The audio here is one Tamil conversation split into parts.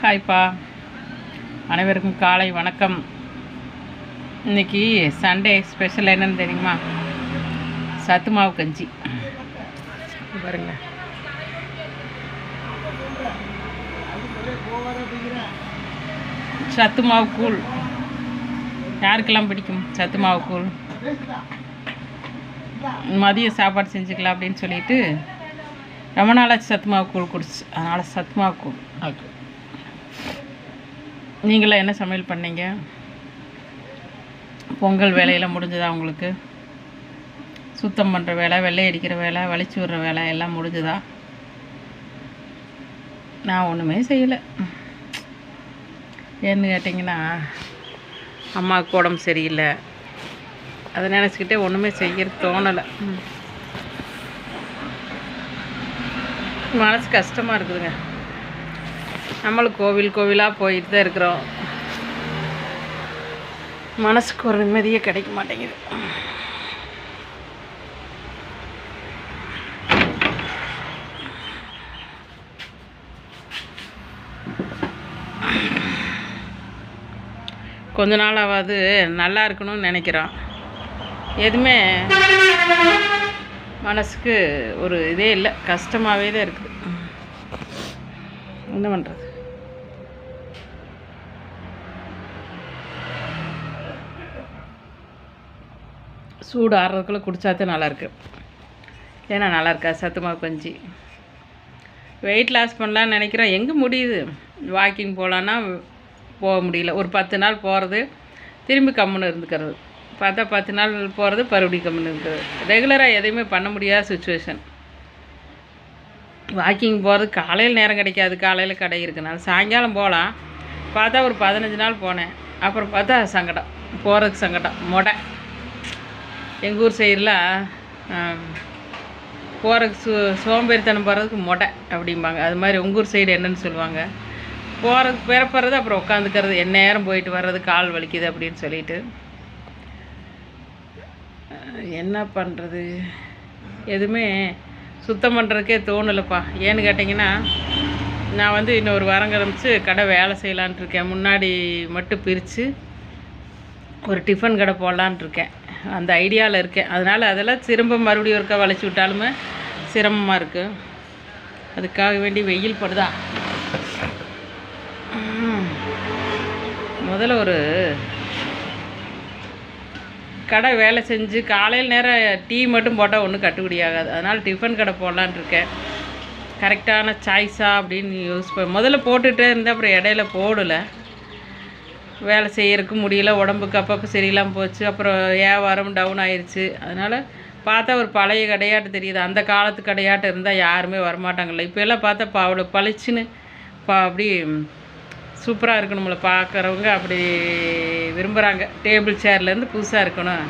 ஹாய்ப்பா. அனைவருக்கும் காலை வணக்கம். இன்னைக்கு சண்டே ஸ்பெஷல் என்னன்னு தெரியுமா? சத்து மாவு கஞ்சி. பாருங்க. சத்து மாவு கூழ். யாருக்கெல்லாம் பிடிக்கும் சத்து மாவு கூழ்? மதிய சாப்பாடு செஞ்சுக்கலாம் அப்படின்னு சொல்லிட்டு ரொம்ப நாளாச்சு சத்து மாவு கூழ் குடிச்சு. அதனால் சத்து மாவு கூழ். ஓகே நீங்களாம் என்ன சமையல் பண்ணீங்க? பொங்கல் வேலையெல்லாம் முடிஞ்சதா உங்களுக்கு? சுத்தம் பண்ணுற வேலை வெள்ளை அடிக்கிற வேலை வலிச்சு விடுற வேலை எல்லாம் முடிஞ்சதா? நான் ஒன்றுமே செய்யலை. ஏன்னு கேட்டிங்கன்னா அம்மாவுக்கு உடம்பு சரியில்லை. அதை நினச்சிக்கிட்டே ஒன்றுமே செய்ய தோணலை. மனசு கஷ்டமாக இருக்குதுங்க. நம்மளும் கோவில் கோவிலாக போயிட்டு தான் இருக்கிறோம். மனசுக்கு ஒரு நிம்மதியே கிடைக்க மாட்டேங்குது. கொஞ்ச நாளாவது நல்லா இருக்கணும்னு நினைக்கிறோம். எதுவுமே மனசுக்கு ஒரு இதே இல்லை. கஷ்டமாகவே தான் இருக்குது. என்ன பண்ணுறது சூடு ஆறுறதுக்குள்ளே குடித்தாதான் நல்லாயிருக்கு. ஏன்னா நல்லாயிருக்கா? சத்துமாவு கொஞ்சி. கஞ்சி வெயிட் லாஸ் பண்ணலான்னு நினைக்கிறோம். எங்கே முடியுது? வாக்கிங் போகலான்னா போக முடியல. ஒரு பத்து நாள் போகிறது திரும்பி கம்முன்னு இருந்துக்கிறது. பார்த்தா பத்து நாள் போகிறது மறுபடியும் கம்முன்னு இருக்கிறது ரெகுலராக எதையுமே பண்ண முடியாத சுச்சுவேஷன் வாக்கிங் போகிறது காலையில் நேரம் கிடைக்காது. காலையில் கடை இருக்கனால. சாயங்காலம் போகலாம். பார்த்தா ஒரு பதினஞ்சு நாள் போனேன். அப்புறம் பார்த்தா சங்கடம். போகிறதுக்கு சங்கடம். மொடை எங்கள் ஊர் சைடில் போகிறதுக்கு சோ சோம்பேறித்தனம் போகிறதுக்கு மொடை அப்படிம்பாங்க. அது மாதிரி உங்கள் ஊர் சைடு என்னன்னு சொல்லுவாங்க. போகிறதுக்கு பிறப்புறது அப்புறம் உட்காந்துக்கிறது என் நேரம் போயிட்டு வர்றது கால் வலிக்குது அப்படின்னு சொல்லிட்டு. என்ன பண்ணுறது எதுவுமே சுத்தம் பண்ணுறதுக்கே தோணலைப்பா. ஏன்னு கேட்டிங்கன்னா நான் வந்து இன்னொரு வாரம் கிளம்பிச்சு கடை வேலை செய்யலான்ட்டு இருக்கேன். முன்னாடி மட்டும் பிரித்து ஒரு டிஃபன் கடை போடலான்ட்டு இருக்கேன். அந்த ஐடியாவில் இருக்கேன். அதனால் அதெல்லாம் திரும்ப மறுபடியும் ஒருக்கா வளைச்சி விட்டாலுமே சிரமமாக இருக்குது அதுக்காக வேண்டி வெயில் படுதா? முதல்ல ஒரு கடை வேலை செஞ்சு காலையில் நேரம் டீ மட்டும் போட்டால் ஒன்றும் கட்டுப்படி ஆகாது. அதனால் டிஃபன் கடை போடலான்ருக்கேன் இருக்கேன். கரெக்டான சாய்ஸா அப்படின்னு யூஸ் பண்ண முதல்ல போட்டுகிட்டே இருந்தேன் அப்புறம் இடையில போடலை. வேலை செய்யறதுக்கு முடியல உடம்புக்கு அப்பப்போ சரியில்லாமல் போச்சு. அப்புறம் வியாபாரம் டவுன் ஆயிடுச்சு அதனால் பார்த்தா ஒரு பழைய கடையாட்டு தெரியுது. அந்த காலத்து கடையாட்டு இருந்தால் யாருமே வரமாட்டாங்கல்ல. இப்போ எல்லாம் பார்த்தா பா அவ்வளோ பளிச்சுன்னு பா அப்படி சூப்பராக இருக்கணும்ல. பார்க்குறவங்க அப்படி விரும்புகிறாங்க டேபிள் சேர்லேருந்து புதுசாக இருக்கணும்.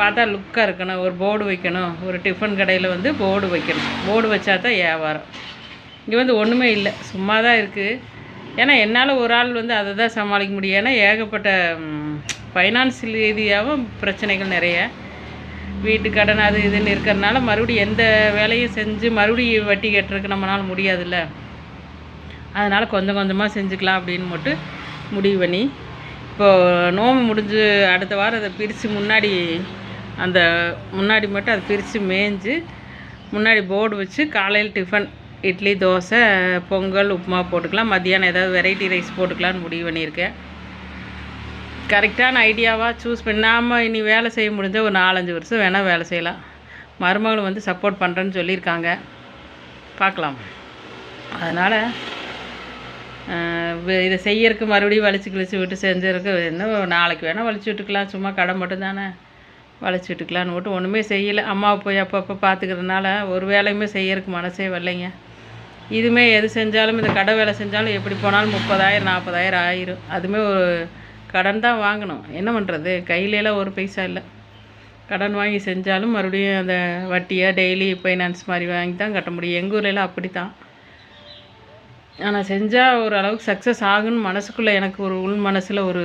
பார்த்தா லுக்காக இருக்கணும். ஒரு போர்டு வைக்கணும். ஒரு டிஃபன் கடையில் வந்து போர்டு வைக்கணும். போர்டு வச்சா தான் வியாபாரம். இங்கே வந்து ஒன்றுமே இல்லை. சும்மா தான் இருக்குது ஏன்னா என்னால் ஒரு ஆள் வந்து அதை தான் சமாளிக்க முடியும். ஏன்னா ஏகப்பட்ட ஃபைனான்சியல் ரீதியாகவும் பிரச்சனைகள் நிறைய. வீட்டு கடன் அது இதுன்னு இருக்கிறதுனால மறுபடியும் எந்த வேலையும் செஞ்சு மறுபடியும் வட்டி கட்டுறதுக்கு நம்மளால முடியாதுல்ல. அதனால் கொஞ்சம் கொஞ்சமாக செஞ்சுக்கலாம் அப்படின்னு மட்டும் முடிவு பண்ணி இப்போது நோம்பு முடிஞ்சு அடுத்த வாரம் அதை பிரித்து முன்னாடி அந்த முன்னாடி மட்டும் அதை பிரித்து மேய்ஞ்சு முன்னாடி போர்டு வச்சு காலையில் டிஃபன் இட்லி தோசை பொங்கல் உப்புமா போட்டுக்கலாம். மத்தியானம் ஏதாவது வெரைட்டி ரைஸ் போட்டுக்கலான்னு முடிவு பண்ணியிருக்கேன். கரெக்டான ஐடியாவாக சூஸ் பண்ணி இனி வேலை செய்ய முடிஞ்ச ஒரு நாலஞ்சு வருஷம் வேணால் வேலை செய்யலாம். மருமகள் வந்து சப்போர்ட் பண்ணுறேன்னு சொல்லியிருக்காங்க. பார்க்கலாம். அதனால் இதை செய்யறதுக்கு மறுபடியும் வலிச்சு கிழிச்சு விட்டு செஞ்சதுக்கு என்ன நாளைக்கு வேணால் வலிச்சு விட்டுக்கலாம். சும்மா கடை மட்டும் தானே வலிச்சு விட்டுக்கலான்னு விட்டு ஒன்றுமே செய்யலை. அம்மாவை போய் அப்பப்போ பார்த்துக்கிறதுனால ஒரு வேலையுமே செய்யறதுக்கு மனசே வரலைங்க. இதுவுமே எது செஞ்சாலும் இந்த கடை வேலை செஞ்சாலும் எப்படி போனாலும் முப்பதாயிரம் நாற்பதாயிரம் ஆயிரும். அதுவுமே ஒரு கடன் தான் வாங்கணும். என்ன பண்ணுறது கையிலலாம் ஒரு பைசா இல்லை. கடன் வாங்கி செஞ்சாலும் மறுபடியும் அந்த வட்டியாக டெய்லி ஃபைனான்ஸ் மாதிரி வாங்கி தான் கட்ட முடியும். எங்கள் ஊர்லலாம் அப்படி தான் ஆனால் செஞ்சால் ஓரளவுக்கு சக்ஸஸ் ஆகும்னு மனசுக்குள்ளே எனக்கு ஒரு உள் மனசில் ஒரு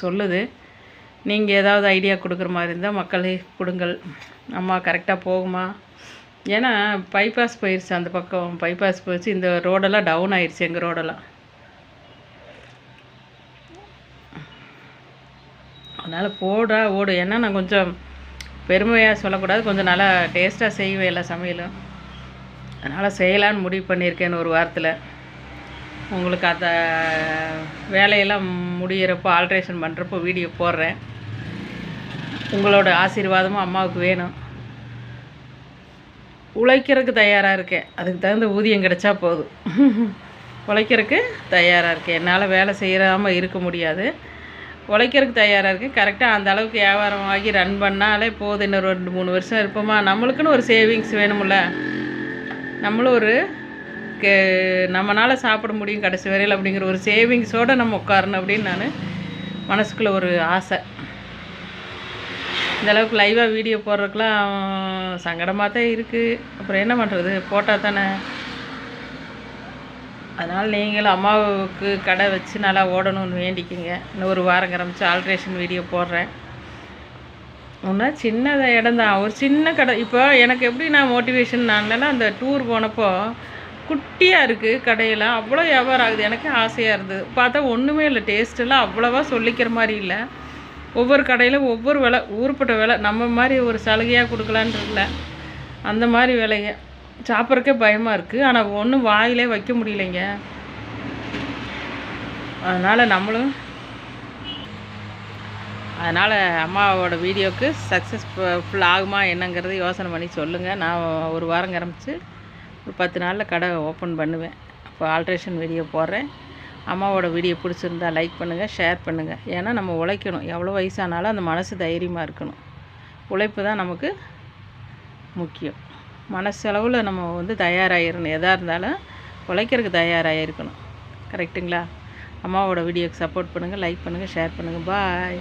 சொல்லுது. நீங்கள் ஏதாவது ஐடியா கொடுக்குற மாதிரி இருந்தால் மக்களே கொடுங்கள். அம்மா கரெக்டாக போகுமா? ஏன்னா பைபாஸ் போயிடுச்சு அந்த பக்கம். பைபாஸ் போயிடுச்சு இந்த ரோடெல்லாம் டவுன் ஆயிடுச்சு எங்கள் ரோடெல்லாம் அதனால் போடா ஓடு. ஏன்னா நான் கொஞ்சம் பெருமையாக சொல்லக்கூடாது. கொஞ்சம் நல்லா டேஸ்ட்டாக செய்வேன் எல்லா சமையலும். அதனால் செய்யலான்னு முடிவு பண்ணியிருக்கேன் ஒரு வாரத்தில். உங்களுக்கு அந்த வேலையெல்லாம் முடிகிறப்போ ஆல்ட்ரேஷன் பண்ணுறப்போ வீடியோ போடுறேன். உங்களோட ஆசீர்வாதமும் அம்மாவுக்கு வேணும். உழைக்கிறதுக்கு தயாராக இருக்கேன். அதுக்கு தகுந்த ஊதியம் கிடைச்சா போதும். உழைக்கிறதுக்கு தயாராக இருக்கேன். என்னால் வேலை செய்யாமல் இருக்க முடியாது. உழைக்கிறதுக்கு தயாராக இருக்கேன். கரெக்டாக அந்த அளவுக்கு வியாபாரம் ஆகி ரன் பண்ணாலே போதும். இன்னும் ரெண்டு மூணு வருஷம் இருப்போமா? நம்மளுக்குன்னு ஒரு சேவிங்ஸ் வேணும்ல. நம்மளும் ஒரு கே நம்மளால் சாப்பிட முடியும் கடைசி வரையில் அப்படிங்கிற ஒரு சேவிங்ஸோடு நம்ம உட்காரணும் அப்படின்னு நான் மனசுக்குள்ளே ஒரு ஆசை. இந்தளவுக்கு லைவாக வீடியோ போடுறதுக்கெலாம் சங்கடமாக தான் இருக்குது அப்புறம் என்ன பண்ணுறது போட்டால் தானே. அதனால் நீங்களும் அம்மாவுக்கு கடை வச்சு நல்லா ஓடணும்னு வேண்டிக்கிங்க. இன்னும் ஒரு வாரம் கிளம்பிச்சு ஆல்ட்ரேஷன் வீடியோ போடுறேன். ஒன்றா சின்னதாக இடம் தான். ஒரு சின்ன கடை. இப்போ எனக்கு எப்படி நான் மோட்டிவேஷன் நான்லாம் அந்த டூர் போனப்போ குட்டியாக இருக்குது கடையெல்லாம். அவ்வளோ வியாபாரம் ஆகுது. எனக்கு ஆசையாக இருந்தது பார்த்தா ஒன்றுமே இல்லை. டேஸ்ட்டெல்லாம் அவ்வளோவா சொல்லிக்கிற மாதிரி இல்லை. ஒவ்வொரு கடையில் ஒவ்வொரு விலை ஊருப்பட்ட விலை. நம்ம மாதிரி ஒரு சலுகையாக கொடுக்கலான்னு இல்லை. அந்த மாதிரி விலைங்க. சாப்பிட்றக்கே பயமாக இருக்குது ஆனால் ஒன்றும் வாயிலே வைக்க முடியலைங்க. அதனால் நம்மளும் அதனால் அம்மாவோட வீடியோவுக்கு சக்ஸஸ்ஃபுல் ஆகுமா என்னங்கிறது யோசனை பண்ணி சொல்லுங்கள் நான் ஒரு வாரம் கிளம்பிச்சு ஒரு பத்து நாளில் கடை ஓப்பன் பண்ணுவேன். இப்போ ஆல்ட்ரேஷன் வீடியோ போடுறேன். அம்மாவோட வீடியோ பிடிச்சிருந்தா லைக் பண்ணுங்கள் ஷேர் பண்ணுங்கள் ஏன்னா நம்ம உழைக்கணும். எவ்வளோ வயசானாலும் அந்த மனசு தைரியமாக இருக்கணும். உழைப்பு தான் நமக்கு முக்கியம். மனசளவில் நம்ம வந்து தயாராகிடணும் எதாக இருந்தாலும் உழைக்கிறதுக்கு தயாராக இருக்கணும் கரெக்டுங்களா அம்மாவோட வீடியோக்கு சப்போர்ட் பண்ணுங்கள் லைக் பண்ணுங்கள் ஷேர் பண்ணுங்கள் பாய்